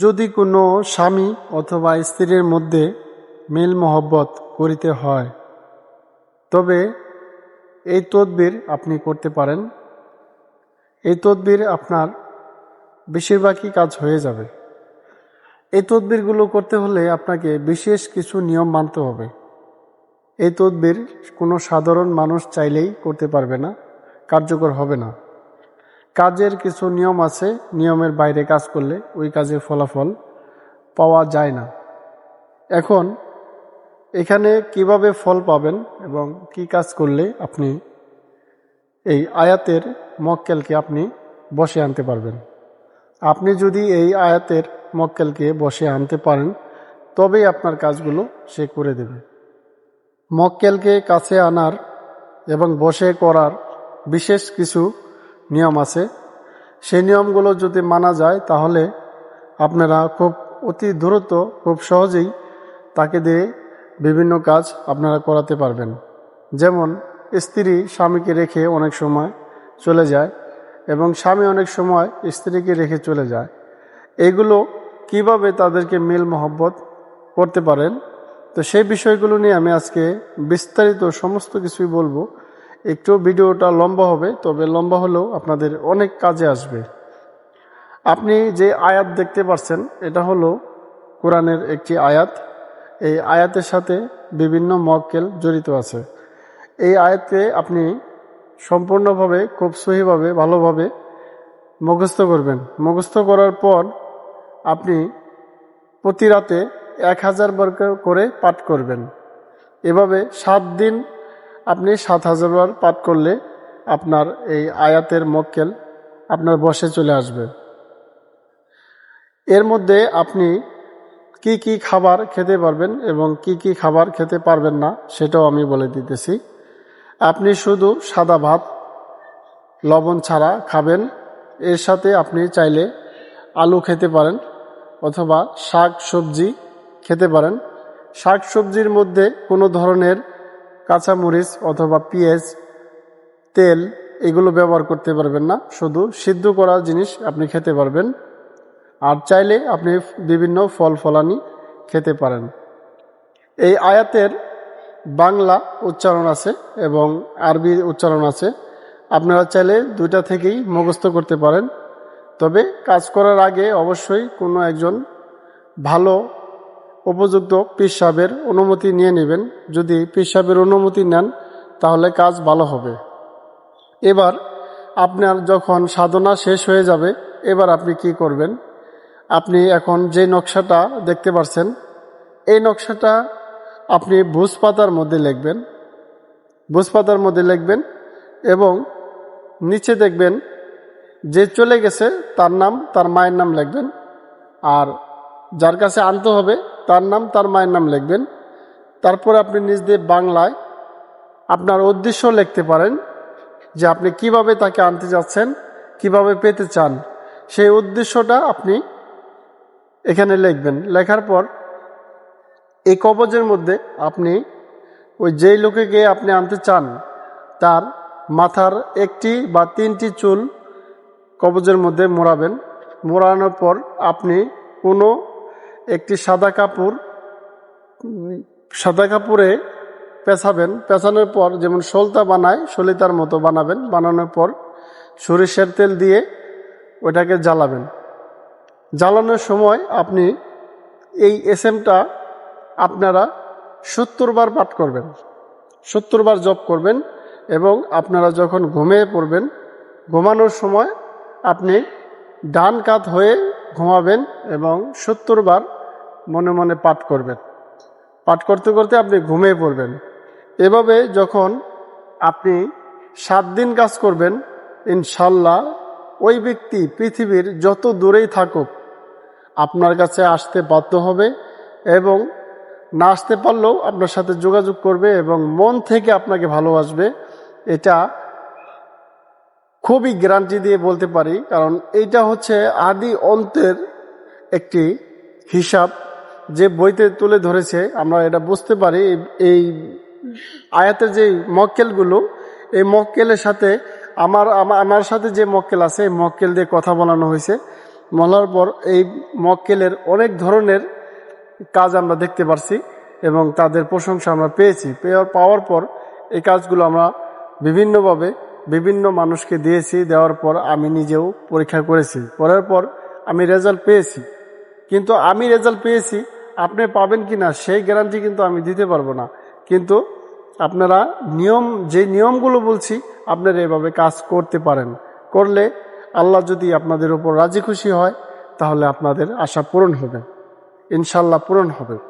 যদি কোনো স্বামী অথবা স্ত্রীর মধ্যে মিল মহব্বত করিতে হয়, তবে এই তদবির আপনি করতে পারেন। এই তদবির আপনার বেশিরভাগই কাজ হয়ে যাবে। এই তদবিরগুলো করতে হলে আপনাকে বিশেষ কিছু নিয়ম মানতে হবে। এই তদবির কোনো সাধারণ মানুষ চাইলেই করতে পারবে না, কার্যকর হবে না। কাজের কিছু নিয়ম আছে, নিয়মের বাইরে কাজ করলে ওই কাজের ফলাফল পাওয়া যায় না। এখন এখানে কীভাবে ফল পাবেন এবং কি কাজ করলে আপনি এই আয়াতের মক্কেলকে আপনি বসে আনতে পারবেন? আপনি যদি এই আয়াতের মক্কেলকে বসে আনতে পারেন, তবেই আপনার কাজগুলো সে করে দেবে। মক্কেলকে কাছে আনার এবং বসে করার বিশেষ কিছু নিয়ম আছে। সেই নিয়মগুলো যদি মানা যায়, তাহলে আপনারা খুব অতি দ্রুত, খুব সহজেই তাকে দিয়ে বিভিন্ন কাজ আপনারা করাতে পারবেন। যেমন, স্ত্রী স্বামীকে রেখে অনেক সময় চলে যায় এবং স্বামী অনেক সময় স্ত্রীকে রেখে চলে যায়। এগুলো কীভাবে তাদেরকে মিল মহব্বত করতে পারেন? তো সেই বিষয়গুলো নিয়ে আমি আজকে বিস্তারিত সমস্ত কিছুই বলব। একটু ভিডিওটা লম্বা হবে, তবে লম্বা হলেও আপনাদের অনেক কাজে আসবে। আপনি যে আয়াত দেখতে পাচ্ছেন এটা হলো কোরআনের একটি আয়াত। এই আয়াতের সাথে বিভিন্ন মক্কেল জড়িত আছে। এই আয়াতকে আপনি সম্পূর্ণভাবে, খুব সহিভাবে, ভালোভাবে মুখস্থ করবেন। মুখস্থ করার পর আপনি প্রতি রাতে এক হাজার বার করে পাঠ করবেন। এভাবে সাত দিন আপনি সাত হাজার বার পাঠ করলে আপনার এই আয়াতের মক্কেল আপনার বসে চলে আসবে। এর মধ্যে আপনি কি কি খাবার খেতে পারবেন এবং কি কি খাবার খেতে পারবেন না, সেটাও আমি বলে দিতেছি। আপনি শুধু সাদা ভাত, লবণ ছাড়া খাবেন। এর সাথে আপনি চাইলে আলু খেতে পারেন অথবা শাক সবজি খেতে পারেন। শাক সবজির মধ্যে কোনো ধরনের কাঁচামরিচ অথবা পেঁয়াজ, তেল এগুলো ব্যবহার করতে পারবেন না। শুধু সিদ্ধ করা জিনিস আপনি খেতে পারবেন। আর চাইলে আপনি বিভিন্ন ফল ফলানি খেতে পারেন। এই আয়াতের বাংলা উচ্চারণ আছে এবং আরবি উচ্চারণ আছে। আপনারা চাইলে দুইটা থেকেই মুখস্থ করতে পারেন। তবে কাজ করার আগে অবশ্যই কোনো একজন ভালো উপযুক্ত পিসাবের অনুমতি নিয়ে নেবেন। যদি পিসাবের অনুমতি নেন, তাহলে কাজ ভালো হবে। এবার আপনার যখন সাধনা শেষ হয়ে যাবে, এবার আপনি কি করবেন? আপনি এখন যে নকশাটা দেখতে পাচ্ছেন এই নকশাটা আপনি ভুজ পাতার মধ্যে লিখবেন। ভুজ পাতার মধ্যে লিখবেন এবং নিচে দেখবেন যে চলে গেছে, তার নাম, তার মায়ের নাম লিখবেন। আর যার কাছে আনতে হবে তার নাম, তার মায়ের নাম লিখবেন। তারপরে আপনি নিজ দিয়ে বাংলায় আপনার উদ্দেশ্য লিখতে পারেন যে আপনি কীভাবে তাকে আনতে যাচ্ছেন, কীভাবে পেতে চান, সেই উদ্দেশ্যটা আপনি এখানে লিখবেন। লেখার পর এই কবজের মধ্যে আপনি ওই যেই লোকে গিয়ে আপনি আনতে চান, তার মাথার একটি বা তিনটি চুল কবজের মধ্যে মোড়াবেন। মোড়ানোর পর আপনি কোনো একটি সাদা কাপড় সাদা কাপড়ে পেঁচাবেন। পেঁচানোর পর যেমন সলতা বানায় সলিতার মতো বানাবেন। বানানোর পর সরিষার তেল দিয়ে ওটাকে জ্বালাবেন। জ্বালানোর সময় আপনি এই এসএমটা আপনারা সত্তর বার পাঠ করবেন। সত্তর বার জপ করবেন এবং আপনারা যখন ঘুমিয়ে পড়বেন, ঘুমানোর সময় আপনি ডান কাত হয়ে ঘুমাবেন এবং সত্তর বার মনে মনে পাঠ করবেন। পাঠ করতে করতে আপনি ঘুমিয়ে পড়বেন। এভাবে যখন আপনি সাত দিন কাজ করবেন, ইনশাল্লাহ ওই ব্যক্তি পৃথিবীর যত দূরেই থাকুক আপনার কাছে আসতে বাধ্য হবে এবং না আসতে পারলেও আপনার সাথে যোগাযোগ করবে এবং মন থেকে আপনাকে ভালোবাসবে। এটা খুবই গ্যারান্টি দিয়ে বলতে পারি, কারণ এইটা হচ্ছে আদি অন্তের একটি হিসাব। যে বইতে তুলে ধরেছে, আমরা এটা বুঝতে পারি, এই আয়াতের যে মক্কেলগুলো, এই মক্কেলের সাথে আমার আমার সাথে যে মক্কেল আছে, এই মক্কেল দিয়ে কথা বলানো হয়েছে। বলার পর এই মক্কেলের অনেক ধরনের কাজ আমরা দেখতে পারছি এবং তাদের প্রশংসা আমরা পেয়েছি। পেয়ে পাওয়ার পর এই কাজগুলো আমরা বিভিন্নভাবে বিভিন্ন মানুষকে দিয়েছি, দেওয়ার পর আমি নিজেও পরীক্ষা করেছি। করার পর আমি রেজাল্ট পেয়েছি। কিন্তু আমি রেজাল্ট পেয়েছি আপনি পাবেন কি না সেই গ্যারান্টি কিন্তু আমি দিতে পারব না। কিন্তু আপনারা নিয়ম, যে নিয়মগুলো বলছি, আপনারা এভাবে কাজ করতে পারেন। করলে আল্লাহ যদি আপনাদের উপর রাজি খুশি হয়, তাহলে আপনাদের আশা পূরণ হবে। ইনশাল্লাহ পূরণ হবে।